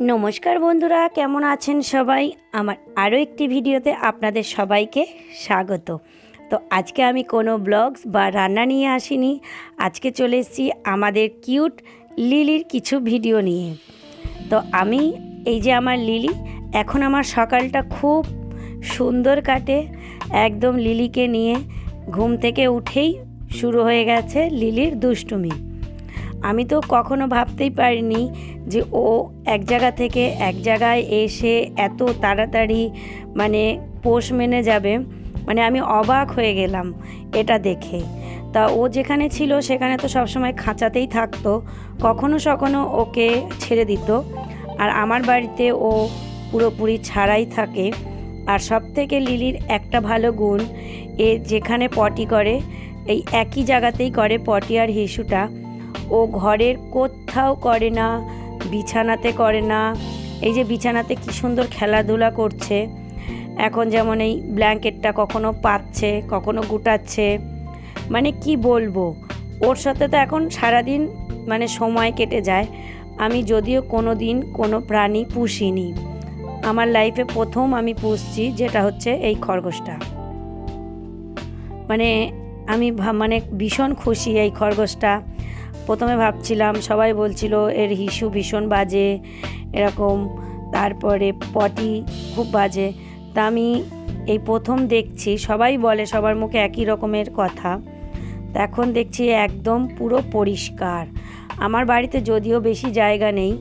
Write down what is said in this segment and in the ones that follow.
নমস্কার বন্ধুরা, কেমন আছেন সবাই? আমার আরও একটি ভিডিওতে আপনাদের সবাইকে স্বাগত। তো আজকে আমি কোনো ব্লগস বা রান্না নিয়ে আসিনি। আজকে চলে এসেছি আমাদের কিউট লিলির কিছু ভিডিও নিয়ে। তো আমি, এই যে আমার লিলি, এখন আমার সকালটা খুব সুন্দর কাটে। একদম লিলিকে নিয়ে ঘুম থেকে উঠেই শুরু হয়ে গেছে লিলির দুষ্টুমি। আমি তো কখনো ভাবতেই পারিনি যে ও এক জায়গা থেকে এক জায়গায় এসে এত তাড়াতাড়ি মানে পোষ মেনে যাবে। মানে আমি অবাক হয়ে গেলাম এটা দেখে। তা ও যেখানে ছিল সেখানে তো সবসময় খাঁচাতেই থাকতো, কখনো সখনো ওকে ছেড়ে দিত। আর আমার বাড়িতে ও পুরোপুরি ছাড়াই থাকে। আর সব থেকে লিলির একটা ভালো গুণ, এ যেখানে পটি করে, এই একই জায়গাতেই করে পটি আর হিসুটা। ও ঘরের কোথাও করে না, বিছানাতে করে না। এই যে বিছানাতে কি সুন্দর খেলাধুলা করছে। এখন যেমন এই ব্ল্যাঙ্কেটটা কখনো পাচ্ছে, কখনো গুটাচ্ছে। মানে কি বলব? ওর সাথে তো এখন সারাদিন মানে সময় কেটে যায়। আমি যদিও কোনো দিন কোনো প্রাণী পুষিনি। আমার লাইফে প্রথম আমি পুষছি যেটা হচ্ছে এই খরগোশটা। মানে আমি মানে ভীষণ খুশি এই খরগোশটা। প্রথমে ভাবছিলাম, সবাই বলছিল এর হিসু ভীষণ বাজে, এরকম। তারপরে পটি খুব বাজে। তা আমি এই প্রথম দেখছি, সবাই বলে সবার মুখে একই রকমের কথা। এখন দেখছি একদম পুরো পরিষ্কার। আমার বাড়িতে যদিও বেশি জায়গা নেই,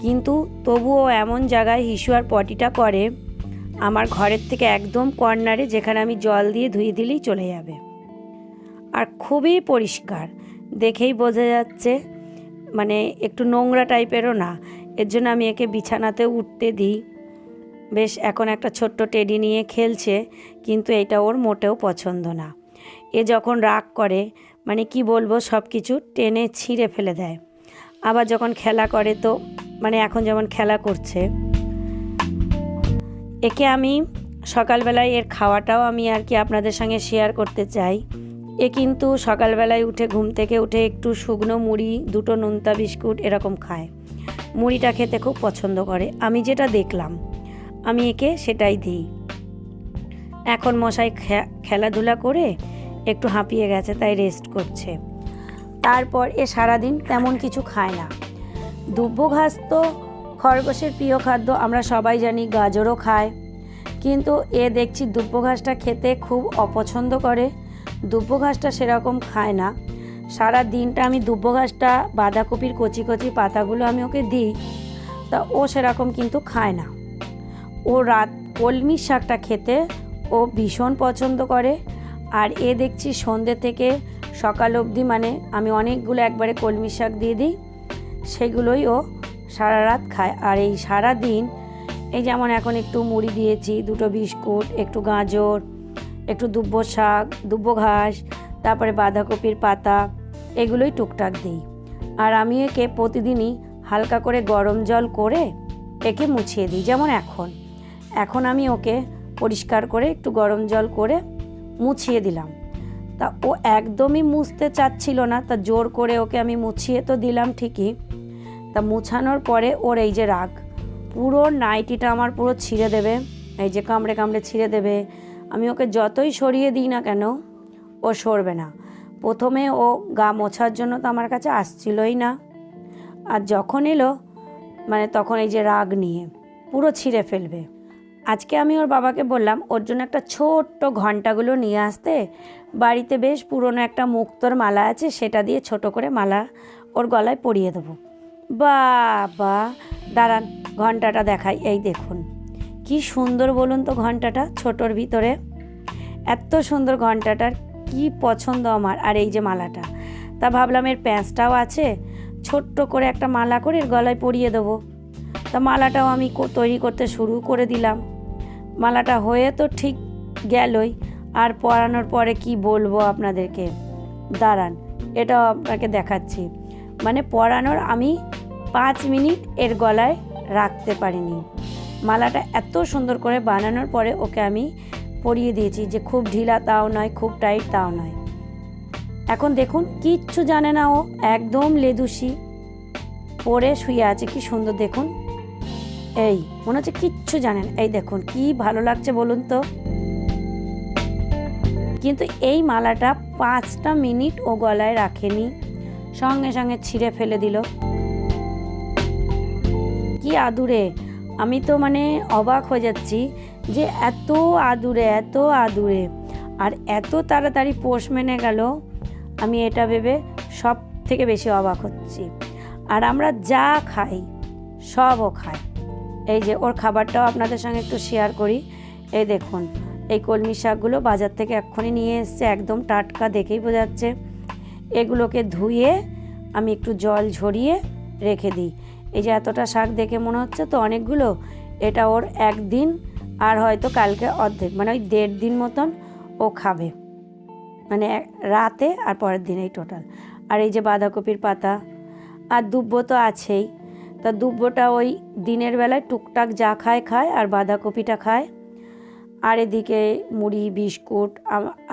কিন্তু তবুও এমন জায়গায় হিসু আর পটিটা করে আমার ঘরের থেকে একদম কর্নারে যেখানে আমি জল দিয়ে ধুয়ে দিলেই চলে যাবে। আর খুবই পরিষ্কার। দেখেই বোঝা যাচ্ছে মানে একটু নোংরা টাইপেরও না। এর জন্য আমি একে বিছানাতে উঠতে দিই। বেশ, এখন একটা ছোট্ট টেডি নিয়ে খেলছে, কিন্তু এটা ওর মোটেও পছন্দ না। এ যখন রাগ করে মানে কি বলব সব কিছু টেনে ছিঁড়ে ফেলে দেয়। আবার যখন খেলা করে তো মানে এখন যেমন খেলা করছে। একে আমি সকালবেলায় এর খাওয়াটাও আমি আর কি আপনাদের সঙ্গে শেয়ার করতে চাই। এ কিন্তু সকালবেলায় উঠে ঘুম থেকে উঠে একটু শুকনো মুড়ি, দুটো নোনতা বিস্কুট এরকম খায়। মুড়িটা খেতে খুব পছন্দ করে। আমি যেটা দেখলাম, আমি একে সেটাই দিই। এখন মশাই খেলাধুলা করে একটু হাঁপিয়ে গেছে, তাই রেস্ট করছে। তারপর এ সারাদিন তেমন কিছু খায় না। দুব্বো ঘাস তো খরগোশের প্রিয় খাদ্য, আমরা সবাই জানি গাজরও খায়। কিন্তু এ দেখছি দুব্বো ঘাসটা খেতে খুব অপছন্দ করে। দুব্বো ঘাসটা সেরকম খায় না। সারা দিনটা আমি দুব্বো ঘাসটা বাঁধাকপির কচি কচি পাতাগুলো আমি ওকে দিই, তা ও সেরকম কিন্তু খায় না। ও রাত কলমির শাকটা খেতে ও ভীষণ পছন্দ করে, আর এ দেখছি সন্ধ্যে থেকে সকাল অবধি মানে আমি অনেকগুলো একবারে কলমি শাক দিয়ে দিই, সেগুলোই ও সারা রাত খায়। আর এই সারা দিন, এই যেমন এখন একটু মুড়ি দিয়েছি, দুটো বিস্কুট, একটু গাজর একটু দুব্বো শাক, দুব্বো ঘাস, তারপরে বাঁধাকপির পাতা, এগুলোই টুকটাক দিই। আর আমি একে প্রতিদিনই হালকা করে গরম জল করে একে মুছিয়ে দিই, যেমন এখন। এখন আমি ওকে পরিষ্কার করে একটু গরম জল করে মুছিয়ে দিলাম। তা ও একদমই মুছতে চাচ্ছিল না, তা জোর করে ওকে আমি মুছিয়ে তো দিলাম ঠিকই। তা মুছানোর পরে ওর এই যে রাগ, পুরো নাইটিটা আমার পুরো ছিঁড়ে দেবে, এই যে কামড়ে কামড়ে ছিঁড়ে দেবে আমি ওকে যতই সরিয়ে দিই না কেন, ও সরবে না। প্রথমে ও গা মোছার জন্য তো আমার কাছে আসছিলই না। আর যখন এলো মানে তখন এই যে রাগ নিয়ে, পুরো ছিঁড়ে ফেলবে। আজকে আমি ওর বাবাকে বললাম, ওর জন্য একটা ছোট্ট ঘন্টাগুলো নিয়ে আসতে। বাড়িতে বেশ পুরনো একটা মুক্তর মালা আছে, সেটা দিয়ে ছোট করে মালা ওর গলায় পরিয়ে দেবো। বা দাঁড়ান ঘন্টাটা দেখাই। এই দেখুন। কি সুন্দর বলুন তো ঘন্টাটা ছোটোর ভিতরে। এত সুন্দর ঘন্টাটার কি পছন্দ আমার আর এই যে মালাটা। তা ভাবলাম এর প্যাঁচটাও আছে, ছোট্ট করে একটা মালা করে এর গলায় পরিয়ে দেবো। তা মালাটাও আমি তৈরি করতে শুরু করে দিলাম। মালাটা হয়ে তো ঠিক গেলই, আর পরানোর পরে কি বলব আপনাদেরকে? দাঁড়ান, এটাও আপনাকে দেখাচ্ছি। মানে পরানোর আমি পাঁচ মিনিট এর গলায় রাখতে পারিনি। মালাটা এত সুন্দর করে বানানোর পরে ওকে আমি পরিয়ে দিয়েছি যে খুব ঢিলা তাও নয়, খুব টাইট তাও নয়। এখন দেখুন, কিচ্ছু জানে না ও, একদম লেদুসি পরে শুয়ে আছে, কি সুন্দর দেখুন। এই, মনে হচ্ছে কিচ্ছু জানেন এই দেখুন, কি ভালো লাগছে বলুন তো। কিন্তু এই মালাটা পাঁচটা মিনিট ও গলায় রাখেনি, সঙ্গে সঙ্গে ছিঁড়ে ফেলে দিল। কি আদুরে আমি তো মানে অবাক হয়ে যাচ্ছি যে এত আদুরে এত আদুরে, আর এত তাড়াতাড়ি পোষ মেনে গেল, আমি এটা ভেবে সব থেকে বেশি অবাক হচ্ছি। আর আমরা যা খাই, সবও খাই। এই যে ওর খাবারটাও আপনাদের সঙ্গে একটু শেয়ার করি। এই দেখুন, এই কলমি শাকগুলো বাজার থেকে এক্ষুনি নিয়ে এসছে, একদম টাটকা দেখেই বোঝা যাচ্ছে। এগুলোকে ধুয়ে আমি একটু জল ঝরিয়ে রেখে দিই। এই যে এতটা শাক দেখে মনে হচ্ছে তো অনেকগুলো, এটা ওর একদিন আর হয়তো কালকে অর্ধেক মানে ওই দেড় দিন মতন ও খাবে। মানে রাতে আর পরের দিন এই টোটাল আর এই যে বাঁধাকপির পাতা, আর দুব্বো তো আছেই। তা দুব্বোটা ওই দিনের বেলায় টুকটাক যা খায় খায় আর বাঁধাকপিটা খায়। আর এদিকে মুড়ি, বিস্কুট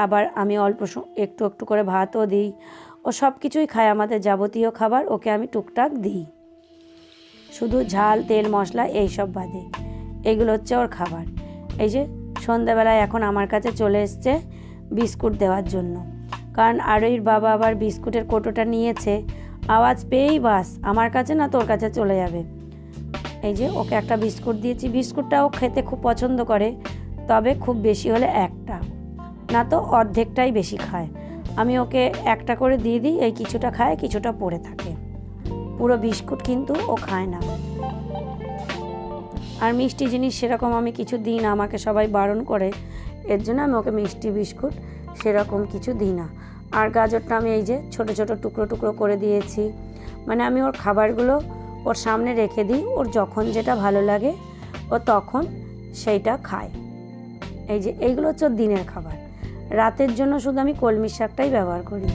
আবার আমি অল্প একটু একটু করে ভাতও দিই। ও সব কিছুই খায় আমাদের যাবতীয় খাবার, ওকে আমি টুকটাক দিই। শুধু ঝাল, তেল, মশলা এই সব বাদে। এগুলো হচ্ছে ওর খাবার। এই যে সন্ধ্যাবেলায় এখন আমার কাছে চলে এসছে বিস্কুট দেওয়ার জন্য। কারণ আরইর বাবা আবার বিস্কুটের কোটোটা নিয়েছে। আওয়াজ পেয়েই বাস, আমার কাছে না তোর কাছে চলে যাবে। এই যে ওকে একটা বিস্কুট দিয়েছি। বিস্কুটটা ও খেতে খুব পছন্দ করে, তবে খুব বেশি হলে একটা। না তো অর্ধেকটাই বেশি খায়। আমি ওকে একটা করে দিয়ে দিই, এই কিছুটা খায়, কিছুটা পড়ে থাকে। পুরো বিস্কুট কিন্তু ও খায় না। আর মিষ্টি জিনিস সেরকম আমি কিছু দিই না আমাকে সবাই বারণ করে, এর জন্য আমি ওকে মিষ্টি বিস্কুট সেরকম কিছু দিই না। আর গাজরটা আমি এই যে ছোট ছোট টুকরো টুকরো করে দিয়েছি মানে আমি ওর খাবারগুলো ওর সামনে রেখে দিই, ওর যখন যেটা ভালো লাগে ও তখন সেইটা খায়। এই যে এইগুলো হচ্ছে দিনের খাবার। রাতের জন্য শুধু আমি কলমি শাকটাই ব্যবহার করি।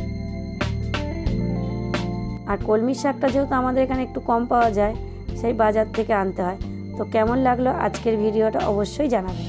আর কলমি শাকটা যেহেতু আমাদের এখানে একটু কম পাওয়া যায়, সেই বাজার থেকে আনতে হয়। তো কেমন লাগল আজকের ভিডিওটা অবশ্যই জানাবেন।